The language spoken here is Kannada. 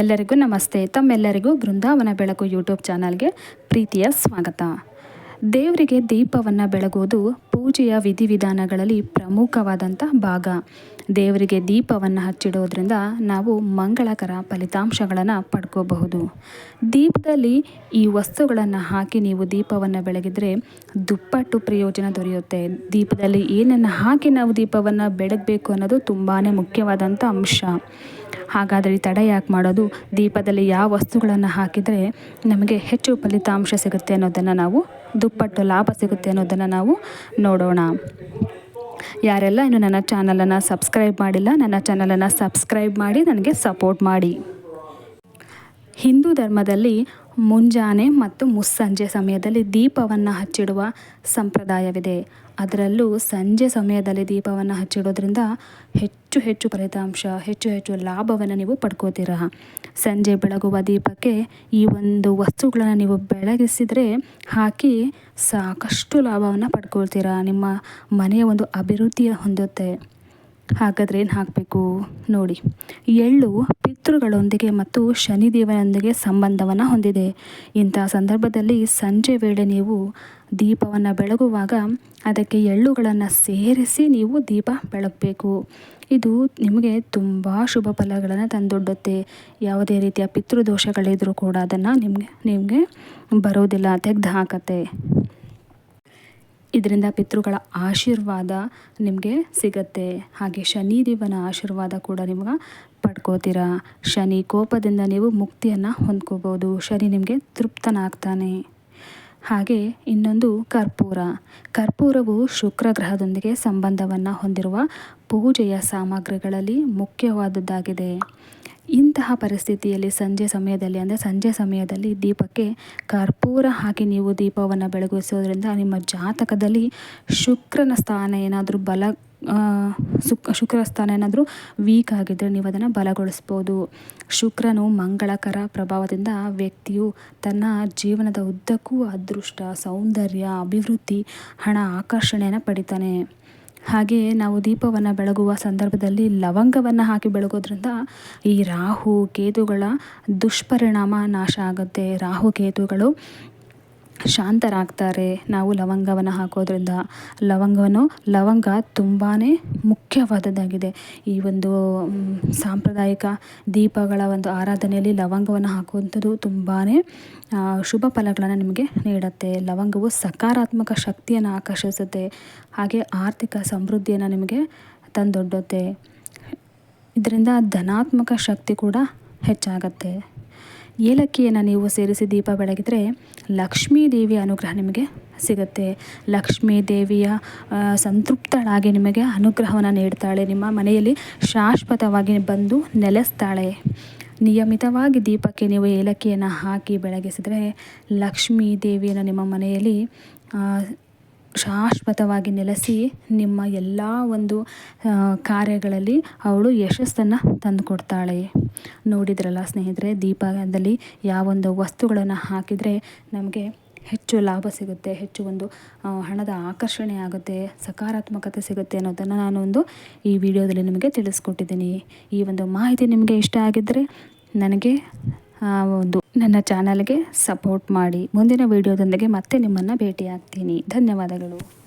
ಎಲ್ಲರಿಗೂ ನಮಸ್ತೆ. ತಮ್ಮೆಲ್ಲರಿಗೂ ಬೃಂದಾವನ ಬೆಳಕು ಯೂಟ್ಯೂಬ್ ಚಾನಲ್ಗೆ ಪ್ರೀತಿಯ ಸ್ವಾಗತ. ದೇವರಿಗೆ ದೀಪವನ್ನು ಬೆಳಗುವುದು ಪೂಜೆಯ ವಿಧಿವಿಧಾನಗಳಲ್ಲಿ ಪ್ರಮುಖವಾದಂಥ ಭಾಗ. ದೇವರಿಗೆ ದೀಪವನ್ನು ಹಚ್ಚಿಡೋದ್ರಿಂದ ನಾವು ಮಂಗಳಕರ ಫಲಿತಾಂಶಗಳನ್ನು ಪಡ್ಕೋಬಹುದು. ದೀಪದಲ್ಲಿ ಈ ವಸ್ತುಗಳನ್ನು ಹಾಕಿ ನೀವು ದೀಪವನ್ನು ಬೆಳಗಿದರೆ ದುಪ್ಪಟ್ಟು ಪ್ರಯೋಜನ ದೊರೆಯುತ್ತೆ. ದೀಪದಲ್ಲಿ ಏನನ್ನು ಹಾಕಿ ನಾವು ದೀಪವನ್ನು ಬೆಳಗಬೇಕು ಅನ್ನೋದು ತುಂಬಾ ಮುಖ್ಯವಾದಂಥ ಅಂಶ. ಹಾಗಾದರೆ ತಡ ಯಾಕೆ ಮಾಡೋದು? ದೀಪದಲ್ಲಿ ಯಾವ ವಸ್ತುಗಳನ್ನು ಹಾಕಿದರೆ ನಮಗೆ ಹೆಚ್ಚು ಫಲಿತಾಂಶ ಸಿಗುತ್ತೆ ಅನ್ನೋದನ್ನು ನಾವು, ದುಪ್ಪಟ್ಟು ಲಾಭ ಸಿಗುತ್ತೆ ಅನ್ನೋದನ್ನು ನಾವು ನೋಡೋಣ. ಯಾರೆಲ್ಲ ಇನ್ನು ನನ್ನ ಚಾನಲನ್ನು ಸಬ್ಸ್ಕ್ರೈಬ್ ಮಾಡಿಲ್ಲ, ನನ್ನ ಚಾನಲನ್ನು ಸಬ್ಸ್ಕ್ರೈಬ್ ಮಾಡಿ, ನನಗೆ ಸಪೋರ್ಟ್ ಮಾಡಿ. ಹಿಂದೂ ಧರ್ಮದಲ್ಲಿ ಮುಂಜಾನೆ ಮತ್ತು ಮುಸ್ಸಂಜೆ ಸಮಯದಲ್ಲಿ ದೀಪವನ್ನು ಹಚ್ಚಿಡುವ ಸಂಪ್ರದಾಯವಿದೆ. ಅದರಲ್ಲೂ ಸಂಜೆ ಸಮಯದಲ್ಲಿ ದೀಪವನ್ನು ಹಚ್ಚಿಡೋದ್ರಿಂದ ಹೆಚ್ಚು ಹೆಚ್ಚು ಫಲಿತಾಂಶ, ಹೆಚ್ಚು ಹೆಚ್ಚು ಲಾಭವನ್ನು ನೀವು ಪಡ್ಕೋತೀರ? ಸಂಜೆ ಬೆಳಗುವ ದೀಪಕ್ಕೆ ಈ ಒಂದು ವಸ್ತುಗಳನ್ನು ನೀವು ಬೆಳಗಿಸಿದರೆ ಹಾಕಿ ಸಾಕಷ್ಟು ಲಾಭವನ್ನು ಪಡ್ಕೊಳ್ತೀರ? ನಿಮ್ಮ ಮನೆಯ ಒಂದು ಅಭಿವೃದ್ಧಿಯ ಹೊಂದುತ್ತೆ. ಹಾಗಾದರೆ ಏನು ಹಾಕಬೇಕು ನೋಡಿ. ಎಳ್ಳು ಪಿತೃಗಳೊಂದಿಗೆ ಮತ್ತು ಶನಿದೇವನೊಂದಿಗೆ ಸಂಬಂಧವನ್ನು ಹೊಂದಿದೆ. ಇಂಥ ಸಂದರ್ಭದಲ್ಲಿ ಸಂಜೆ ವೇಳೆ ನೀವು ದೀಪವನ್ನು ಬೆಳಗುವಾಗ ಅದಕ್ಕೆ ಎಳ್ಳುಗಳನ್ನು ಸೇರಿಸಿ ನೀವು ದೀಪ ಬೆಳಗಬೇಕು. ಇದು ನಿಮಗೆ ತುಂಬ ಶುಭ ಫಲಗಳನ್ನು ತಂದೊಡ್ಡುತ್ತೆ. ಯಾವುದೇ ರೀತಿಯ ಪಿತೃದೋಷಗಳಿದ್ರೂ ಕೂಡ ಅದನ್ನು ನಿಮಗೆ ನಿಮಗೆ ಬರೋದಿಲ್ಲ, ತೆಗೆದು ಹಾಕತ್ತೆ. ಇದರಿಂದ ಪಿತೃಗಳ ಆಶೀರ್ವಾದ ನಿಮಗೆ ಸಿಗತ್ತೆ. ಹಾಗೆ ಶನಿ ದೇವನ ಆಶೀರ್ವಾದ ಕೂಡ ನಿಮ್ಗೆ ಪಡ್ಕೋತೀರ. ಶನಿ ಕೋಪದಿಂದ ನೀವು ಮುಕ್ತಿಯನ್ನು ಹೊಂದ್ಕೋಬೋದು. ಶನಿ ನಿಮಗೆ ತೃಪ್ತನಾಗ್ತಾನೆ. ಹಾಗೆ ಇನ್ನೊಂದು ಕರ್ಪೂರ. ಕರ್ಪೂರವು ಶುಕ್ರ ಗ್ರಹದೊಂದಿಗೆ ಸಂಬಂಧವನ್ನು ಹೊಂದಿರುವ ಪೂಜೆಯ ಸಾಮಗ್ರಿಗಳಲ್ಲಿ ಮುಖ್ಯವಾದದ್ದಾಗಿದೆ. ಇಂತಹ ಪರಿಸ್ಥಿತಿಯಲ್ಲಿ ಸಂಜೆ ಸಮಯದಲ್ಲಿ, ಅಂದರೆ ಸಂಜೆ ಸಮಯದಲ್ಲಿ ದೀಪಕ್ಕೆ ಕರ್ಪೂರ ಹಾಕಿ ನೀವು ದೀಪವನ್ನು ಬೆಳಗಿಸೋದ್ರಿಂದ ನಿಮ್ಮ ಜಾತಕದಲ್ಲಿ ಶುಕ್ರನ ಸ್ಥಾನ ಏನಾದರೂ ಬಲ ಸುಕ್ ಶುಕ್ರ ಸ್ಥಾನ ಏನಾದರೂ ವೀಕ್ ಆಗಿದ್ದರೆ ನೀವು ಅದನ್ನು ಬಲಗೊಳಿಸ್ಬೋದು. ಶುಕ್ರನು ಮಂಗಳಕರ ಪ್ರಭಾವದಿಂದ ವ್ಯಕ್ತಿಯು ತನ್ನ ಜೀವನದ ಉದ್ದಕ್ಕೂ ಅದೃಷ್ಟ, ಸೌಂದರ್ಯ, ಅಭಿವೃದ್ಧಿ, ಹಣ ಆಕರ್ಷಣೆಯನ್ನು ಪಡಿತಾನೆ. ಹಾಗೆಯೇ ನಾವು ದೀಪವನ್ನು ಬೆಳಗುವ ಸಂದರ್ಭದಲ್ಲಿ ಲವಂಗವನ್ನು ಹಾಕಿ ಬೆಳಗೋದ್ರಿಂದ ಈ ರಾಹು ಕೇತುಗಳ ದುಷ್ಪರಿಣಾಮ ನಾಶ ಆಗುತ್ತೆ. ರಾಹು ಕೇತುಗಳು ಶಾಂತರಾಗ್ತಾರೆ. ನಾವು ಲವಂಗವನ್ನು ಹಾಕೋದ್ರಿಂದ ಲವಂಗವನ್ನು ಲವಂಗ ತುಂಬಾ ಮುಖ್ಯವಾದದ್ದಾಗಿದೆ. ಈ ಒಂದು ಸಾಂಪ್ರದಾಯಿಕ ದೀಪಗಳ ಒಂದು ಆರಾಧನೆಯಲ್ಲಿ ಲವಂಗವನ್ನು ಹಾಕುವಂಥದ್ದು ತುಂಬಾ ಶುಭ ಫಲಗಳನ್ನು ನಿಮಗೆ ನೀಡುತ್ತೆ. ಲವಂಗವು ಸಕಾರಾತ್ಮಕ ಶಕ್ತಿಯನ್ನು ಆಕರ್ಷಿಸುತ್ತೆ. ಹಾಗೆ ಆರ್ಥಿಕ ಸಮೃದ್ಧಿಯನ್ನು ನಿಮಗೆ ತಂದೊಡ್ಡುತ್ತೆ. ಇದರಿಂದ ಧನಾತ್ಮಕ ಶಕ್ತಿ ಕೂಡ ಹೆಚ್ಚಾಗತ್ತೆ. ಏಲಕ್ಕಿಯನ್ನು ನೀವು ಸೇರಿಸಿ ದೀಪ ಬೆಳಗಿದರೆ ಲಕ್ಷ್ಮೀ ದೇವಿಯ ಅನುಗ್ರಹ ನಿಮಗೆ ಸಿಗುತ್ತೆ. ಲಕ್ಷ್ಮೀ ದೇವಿಯ ಸಂತೃಪ್ತಳಾಗಿ ನಿಮಗೆ ಅನುಗ್ರಹವನ್ನು ನೀಡ್ತಾಳೆ. ನಿಮ್ಮ ಮನೆಯಲ್ಲಿ ಶಾಶ್ವತವಾಗಿ ಬಂದು ನೆಲೆಸ್ತಾಳೆ. ನಿಯಮಿತವಾಗಿ ದೀಪಕ್ಕೆ ನೀವು ಏಲಕ್ಕಿಯನ್ನು ಹಾಕಿ ಬೆಳಗಿಸಿದರೆ ಲಕ್ಷ್ಮೀ ದೇವಿಯನ್ನು ನಿಮ್ಮ ಮನೆಯಲ್ಲಿ ಶಾಶ್ವತವಾಗಿ ನೆಲೆಸಿ ನಿಮ್ಮ ಎಲ್ಲ ಒಂದು ಕಾರ್ಯಗಳಲ್ಲಿ ಅವಳು ಯಶಸ್ಸನ್ನು ತಂದುಕೊಡ್ತಾಳೆ. ನೋಡಿದ್ರಲ್ಲ ಸ್ನೇಹಿತರೆ, ದೀಪದಲ್ಲಿ ಯಾವೊಂದು ವಸ್ತುಗಳನ್ನು ಹಾಕಿದರೆ ನಮಗೆ ಹೆಚ್ಚು ಲಾಭ ಸಿಗುತ್ತೆ, ಹೆಚ್ಚು ಒಂದು ಹಣದ ಆಕರ್ಷಣೆ ಆಗುತ್ತೆ, ಸಕಾರಾತ್ಮಕತೆ ಸಿಗುತ್ತೆ ಅನ್ನೋದನ್ನು ನಾನು ಒಂದು ಈ ವಿಡಿಯೋದಲ್ಲಿ ನಿಮಗೆ ತಿಳಿಸ್ಕೊಟ್ಟಿದ್ದೀನಿ. ಈ ಒಂದು ಮಾಹಿತಿ ನಿಮಗೆ ಇಷ್ಟ ಆಗಿದ್ದರೆ ನನಗೆ ಒಂದು ನನ್ನ ಚಾನಲ್ಗೆ ಸಪೋರ್ಟ್ ಮಾಡಿ. ಮುಂದಿನ ವಿಡಿಯೋದೊಂದಿಗೆ ಮತ್ತೆ ನಿಮ್ಮನ್ನು ಭೇಟಿಯಾಗ್ತೀನಿ. ಧನ್ಯವಾದಗಳು.